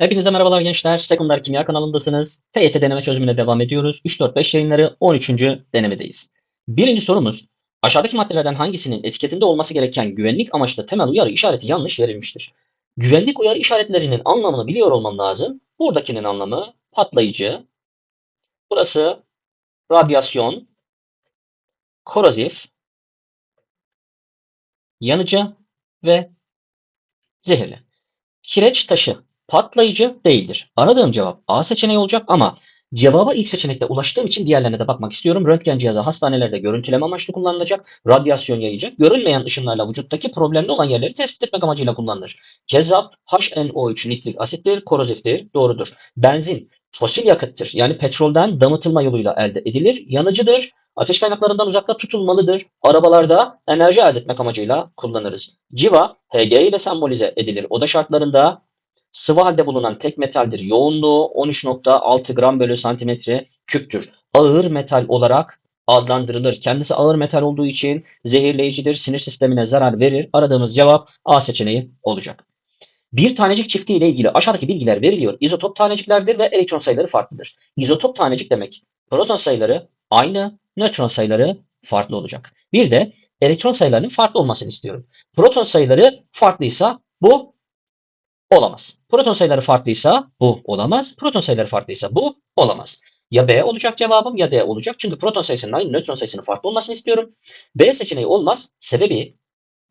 Hepinize merhabalar gençler. Sekonder Kimya kanalındasınız. TYT deneme çözümüne devam ediyoruz. 3-4-5 yayınları 13. denemedeyiz. Birinci sorumuz. Aşağıdaki maddelerden hangisinin etiketinde olması gereken güvenlik amaçlı temel uyarı işareti yanlış verilmiştir? Güvenlik uyarı işaretlerinin anlamını biliyor olmam lazım. Buradakinin anlamı patlayıcı. Burası radyasyon, korozif, yanıcı ve zehirli. Kireç taşı patlayıcı değildir. Aradığım cevap A seçeneği olacak ama cevaba ilk seçenekte ulaştığım için diğerlerine de bakmak istiyorum. Röntgen cihazı hastanelerde görüntüleme amaçlı kullanılacak, radyasyon yayacak, görünmeyen ışınlarla vücuttaki problemli olan yerleri tespit etmek amacıyla kullanılır. Kezzap HNO3 nitrik asittir, koroziftir, doğrudur. Benzin fosil yakıttır. Yani petrolden damıtılma yoluyla elde edilir, yanıcıdır. Ateş kaynaklarından uzakta tutulmalıdır. Arabalarda enerji elde etmek amacıyla kullanırız. Civa Hg ile sembolize edilir. Oda şartlarında sıvı halde bulunan tek metaldir. Yoğunluğu 13.6 gram bölü santimetre küptür. Ağır metal olarak adlandırılır. Kendisi ağır metal olduğu için zehirleyicidir, sinir sistemine zarar verir. Aradığımız cevap A seçeneği olacak. Bir tanecik çifti ile ilgili aşağıdaki bilgiler veriliyor. İzotop taneciklerdir ve elektron sayıları farklıdır. İzotop tanecik demek proton sayıları aynı, nötron sayıları farklı olacak. Bir de elektron sayılarının farklı olmasını istiyorum. Proton sayıları farklıysa bu olamaz. Proton sayıları farklıysa bu olamaz. Proton sayıları farklıysa bu olamaz. Ya B olacak cevabım ya D olacak. Çünkü proton sayısının aynı nötron sayısının farklı olmasını istiyorum. B seçeneği olmaz. Sebebi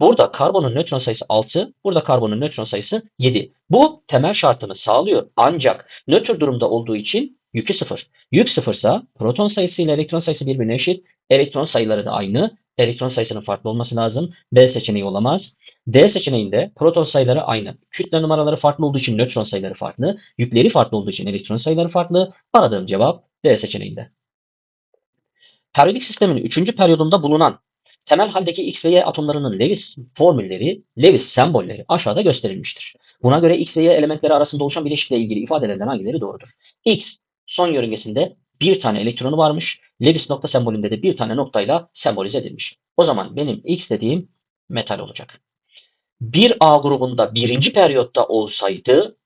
burada karbonun nötron sayısı 6, burada karbonun nötron sayısı 7. Bu temel şartını sağlıyor. Ancak nötr durumda olduğu için yükü sıfır. Yük sıfırsa proton sayısı ile elektron sayısı birbirine eşit. Elektron sayıları da aynı. Elektron sayısının farklı olması lazım. B seçeneği olamaz. D seçeneğinde proton sayıları aynı. Kütle numaraları farklı olduğu için nötron sayıları farklı. Yükleri farklı olduğu için elektron sayıları farklı. Aradığım cevap D seçeneğinde. Periyodik sistemin 3. periyodunda bulunan temel haldeki X ve Y atomlarının Lewis formülleri, Lewis sembolleri aşağıda gösterilmiştir. Buna göre X ve Y elementleri arasında oluşan bileşikle ilgili ifadelerden hangileri doğrudur? X son yörüngesinde bir tane elektronu varmış. Lewis nokta sembolünde de bir tane noktayla sembolize edilmiş. O zaman benim X dediğim metal olacak. Bir A grubunda birinci periyotta olsaydı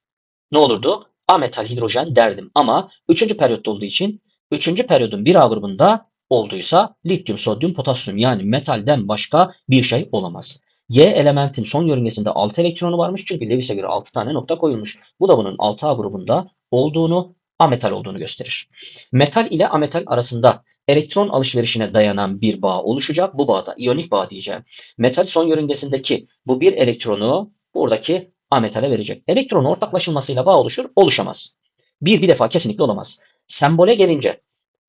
ne olurdu? A metal hidrojen derdim ama üçüncü periyotta olduğu için üçüncü periyodun bir A grubunda olduysa lityum, sodyum, potasyum yani metalden başka bir şey olamaz. Y elementin son yörüngesinde 6 elektronu varmış çünkü Lewis'e göre 6 tane nokta koyulmuş. Bu da bunun 6A grubunda olduğunu, ametal olduğunu gösterir. Metal ile ametal arasında elektron alışverişine dayanan bir bağ oluşacak. Bu bağda iyonik bağ diyeceğim. Metal son yörüngesindeki bu bir elektronu buradaki ametale verecek. Elektron ortaklaşılmasıyla bağ oluşur, oluşamaz. Bir bir defa kesinlikle olamaz. Sembole gelince,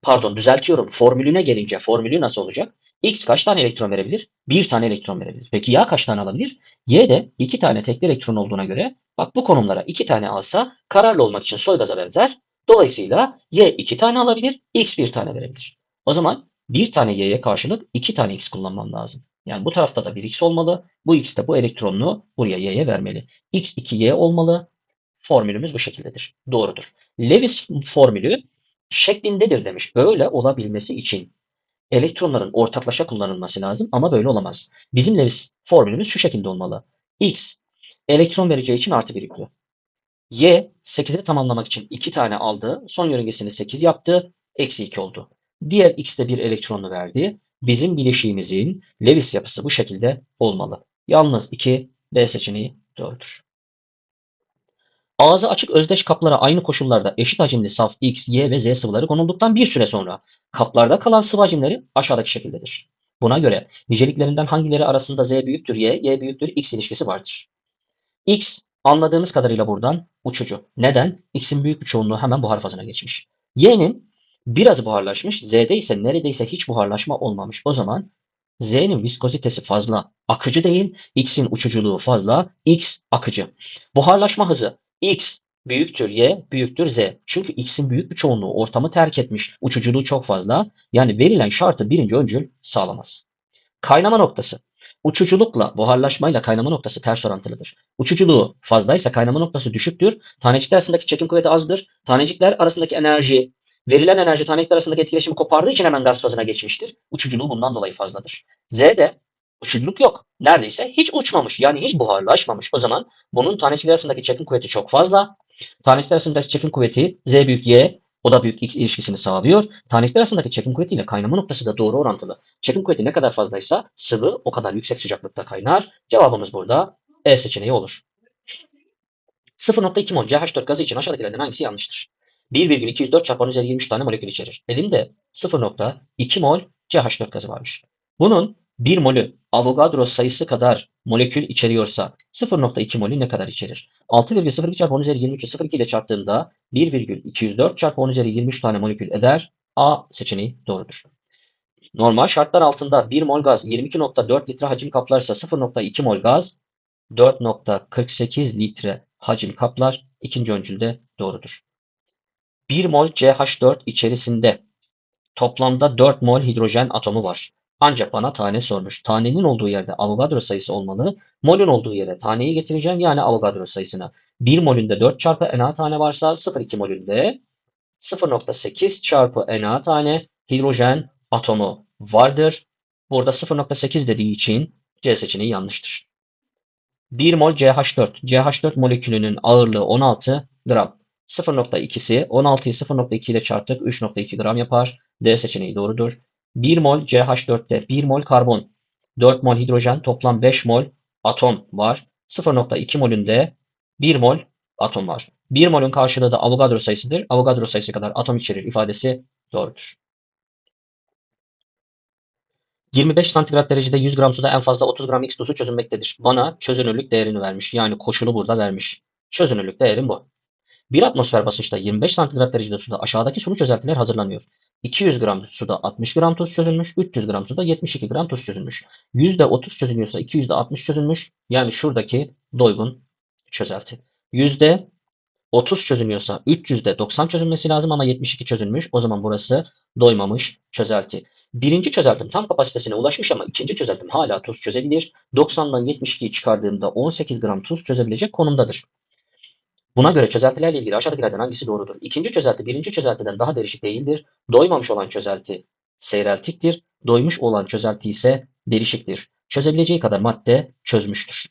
pardon düzeltiyorum, formülüne gelince formülü nasıl olacak? X kaç tane elektron verebilir? Bir tane elektron verebilir. Peki Y kaç tane alabilir? Y de iki tane tekli elektron olduğuna göre bak bu konumlara iki tane alsa kararlı olmak için soy gaza benzer. Dolayısıyla Y iki tane alabilir, X bir tane verebilir. O zaman bir tane y'ye karşılık iki tane x kullanmam lazım. Yani bu tarafta da bir x olmalı. Bu x de bu elektronunu buraya y'ye vermeli. x 2y olmalı. Formülümüz bu şekildedir. Doğrudur. Lewis formülü şeklindedir demiş. Böyle olabilmesi için elektronların ortaklaşa kullanılması lazım ama böyle olamaz. Bizim Lewis formülümüz şu şekilde olmalı. x elektron vereceği için artı bir yüklü. Y 8'e tamamlamak için 2 tane aldı. Son yörüngesini 8 yaptı. Eksi 2 oldu. Diğer x de bir elektronunu verdi. Bizim bileşiğimizin Lewis yapısı bu şekilde olmalı. Yalnız 2 B seçeneği doğrudur. Ağzı açık özdeş kaplara aynı koşullarda eşit hacimli saf X, Y ve Z sıvıları konulduktan bir süre sonra kaplarda kalan sıvı hacimleri aşağıdaki şekildedir. Buna göre niceliklerinden hangileri arasında Z büyüktür Y, Y büyüktür X ilişkisi vardır. X anladığımız kadarıyla buradan uçucu. Neden? X'in büyük bir çoğunluğu hemen buhar fazına geçmiş. Y'nin Biraz buharlaşmış. Z'de ise neredeyse hiç buharlaşma olmamış. O zaman Z'nin viskozitesi fazla. Akıcı değil. X'in uçuculuğu fazla. X akıcı. Buharlaşma hızı X büyüktür Y büyüktür Z. Çünkü X'in büyük bir çoğunluğu ortamı terk etmiş. Uçuculuğu çok fazla. Yani verilen şartı birinci öncül sağlamaz. Kaynama noktası. Uçuculukla buharlaşmayla kaynama noktası ters orantılıdır. Uçuculuğu fazlaysa kaynama noktası düşüktür. Tanecikler arasındaki çekim kuvveti azdır. Tanecikler arasındaki enerji Verilen enerji tanecikler arasındaki etkileşimi kopardığı için hemen gaz fazına geçmiştir. Uçuculuğu bundan dolayı fazladır. Z'de uçuculuk yok. Neredeyse hiç uçmamış. Yani hiç buharlaşmamış. O zaman bunun tanecikler arasındaki çekim kuvveti çok fazla. Tanecikler arasındaki çekim kuvveti Z büyük Y, o da büyük X ilişkisini sağlıyor. Tanecikler arasındaki çekim kuvvetiyle kaynama noktası da doğru orantılı. Çekim kuvveti ne kadar fazlaysa sıvı o kadar yüksek sıcaklıkta kaynar. Cevabımız burada E seçeneği olur. 0.2 mol CH4 gazı için aşağıdakilerden hangisi yanlıştır? 1,204 çarpı 10 üzeri 23 tane molekül içerir. Elimde 0.2 mol CH4 gazı varmış. Bunun 1 molü Avogadro sayısı kadar molekül içeriyorsa 0.2 molü ne kadar içerir? 6,02 çarpı 10 üzeri 23'ü 0,2 ile çarptığımda 1,204 çarpı 10 üzeri 23 tane molekül eder. A seçeneği doğrudur. Normal şartlar altında 1 mol gaz 22.4 litre hacim kaplarsa 0.2 mol gaz 4.48 litre hacim kaplar. İkinci öncülde doğrudur. 1 mol CH4 içerisinde toplamda 4 mol hidrojen atomu var. Ancak bana tane sormuş. Tanenin olduğu yerde Avogadro sayısı olmalı. Molün olduğu yere taneyi getireceğim. Yani Avogadro sayısına. 1 molünde 4 çarpı Na tane varsa 0,2 molünde 0.8 çarpı Na tane hidrojen atomu vardır. Burada 0.8 dediği için C seçeneği yanlıştır. 1 mol CH4. CH4 molekülünün ağırlığı 16 gram. 0.2'si 16'yı 0.2 ile çarptık 3.2 gram yapar. D seçeneği doğrudur. 1 mol CH4'te 1 mol karbon, 4 mol hidrojen toplam 5 mol atom var. 0.2 molünde 1 mol atom var. 1 molün karşılığı da Avogadro sayısıdır. Avogadro sayısı kadar atom içerir ifadesi doğrudur. 25 santigrat derecede 100 gram suda en fazla 30 gram X tuzu çözünmektedir. Bana çözünürlük değerini vermiş. Yani koşulu burada vermiş. Çözünürlük değerim bu. 1 atmosfer basınçta 25 santigrat derecede suda aşağıdaki sulu çözeltiler hazırlanıyor. 200 gram suda 60 gram tuz çözülmüş, 300 gram suda 72 gram tuz çözülmüş. %30 çözünüyorsa 200'de 60 çözülmüş. Yani şuradaki doygun çözelti. %30 çözünüyorsa 300'de 90 çözülmesi lazım ama 72 çözülmüş. O zaman burası doymamış çözelti. Birinci çözeltim tam kapasitesine ulaşmış ama ikinci çözeltim hala tuz çözebilir. 90'dan 72'yi çıkardığımda 18 gram tuz çözebilecek konumdadır. Buna göre çözeltilerle ilgili aşağıdakilerden hangisi doğrudur? İkinci çözelti birinci çözeltiden daha derişik değildir. Doymamış olan çözelti seyreltiktir. Doymuş olan çözelti ise derişiktir. Çözebileceği kadar madde çözmüştür.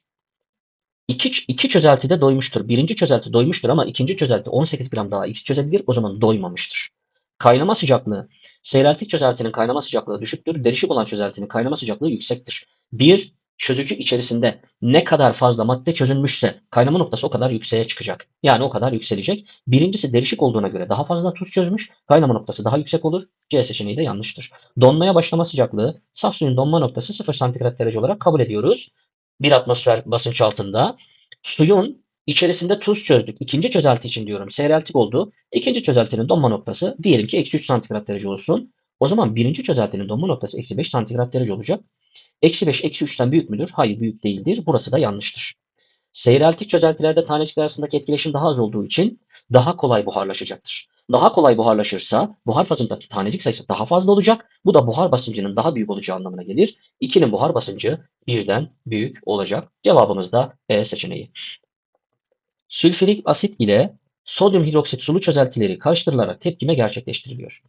İki, iki çözelti de doymuştur. Birinci çözelti doymuştur ama ikinci çözelti 18 gram daha X çözebilir. O zaman doymamıştır. Kaynama sıcaklığı. Seyreltik çözeltinin kaynama sıcaklığı düşüktür. Derişik olan çözeltinin kaynama sıcaklığı yüksektir. Bir çözücü içerisinde ne kadar fazla madde çözülmüşse kaynama noktası o kadar yükseğe çıkacak. Yani o kadar yükselecek. Birincisi derişik olduğuna göre daha fazla tuz çözmüş. Kaynama noktası daha yüksek olur. C seçeneği de yanlıştır. Donmaya başlama sıcaklığı saf suyun donma noktası 0 santigrat derece olarak kabul ediyoruz. Bir atmosfer basınç altında. Suyun içerisinde tuz çözdük. İkinci çözelti için diyorum. Seyreltik oldu. İkinci çözeltinin donma noktası diyelim ki eksi 3 santigrat derece olsun. O zaman birinci çözeltinin donma noktası eksi 5 santigrat derece olacak. Eksi 5 eksi 3'ten büyük müdür? Hayır büyük değildir. Burası da yanlıştır. Seyreltik çözeltilerde tanecikler arasındaki etkileşim daha az olduğu için daha kolay buharlaşacaktır. Daha kolay buharlaşırsa buhar fazındaki tanecik sayısı daha fazla olacak. Bu da buhar basıncının daha büyük olacağı anlamına gelir. 2'nin buhar basıncı birden büyük olacak. Cevabımız da E seçeneği. Sülfürik asit ile sodyum hidroksit sulu çözeltileri karıştırılarak tepkime gerçekleştiriliyor.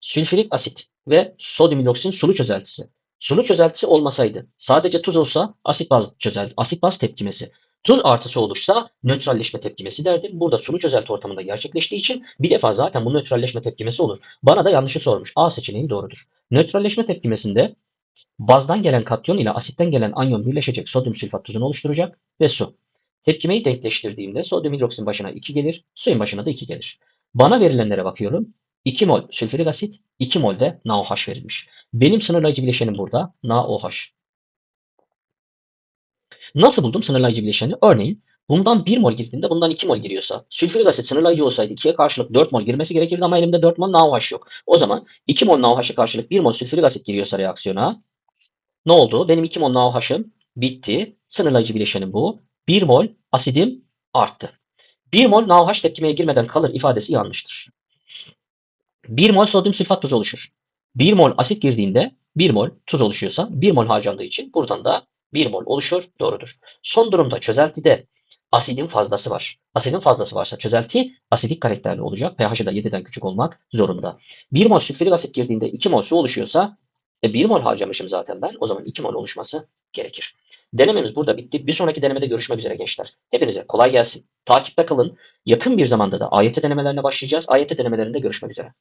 Sülfürik asit ve sodyum hidroksitin sulu çözeltisi Sulu çözeltisi olmasaydı sadece tuz olsa asit baz çözelti, asit baz tepkimesi. Tuz artısı oluşsa nötralleşme tepkimesi derdim. Burada sulu çözelti ortamında gerçekleştiği için bir defa zaten bu nötralleşme tepkimesi olur. Bana da yanlışı sormuş. A seçeneği doğrudur. Nötralleşme tepkimesinde bazdan gelen katyon ile asitten gelen anyon birleşecek sodyum sülfat tuzunu oluşturacak ve su. Tepkimeyi denkleştirdiğimde sodyum hidroksin başına 2 gelir, suyun başına da 2 gelir. Bana verilenlere bakıyorum. 2 mol sülfürik asit, 2 mol de NaOH verilmiş. Benim sınırlayıcı bileşenim burada NaOH. Nasıl buldum sınırlayıcı bileşeni? Örneğin bundan 1 mol girdiğinde bundan 2 mol giriyorsa sülfürik asit sınırlayıcı olsaydı 2'ye karşılık 4 mol girmesi gerekirdi ama elimde 4 mol NaOH yok. O zaman 2 mol NaOH'a karşılık 1 mol sülfürik asit giriyorsa reaksiyona ne oldu? Benim 2 mol NaOH'ım bitti. Sınırlayıcı bileşenim bu. 1 mol asidim arttı. 1 mol NaOH tepkimeye girmeden kalır ifadesi yanlıştır. 1 mol sodyum sülfat tuzu oluşur. 1 mol asit girdiğinde 1 mol tuz oluşuyorsa 1 mol harcandığı için buradan da 1 mol oluşur. Doğrudur. Son durumda çözeltide asidin fazlası var. Asidin fazlası varsa çözelti asidik karakterli olacak. pH'ı da 7'den küçük olmak zorunda. 1 mol sülfürik asit girdiğinde 2 mol su oluşuyorsa E 1 mol harcamışım zaten ben. O zaman 2 mol oluşması gerekir. Denememiz burada bitti. Bir sonraki denemede görüşmek üzere gençler. Hepinize kolay gelsin. Takipte kalın. Yakın bir zamanda da AYT denemelerine başlayacağız. AYT denemelerinde görüşmek üzere.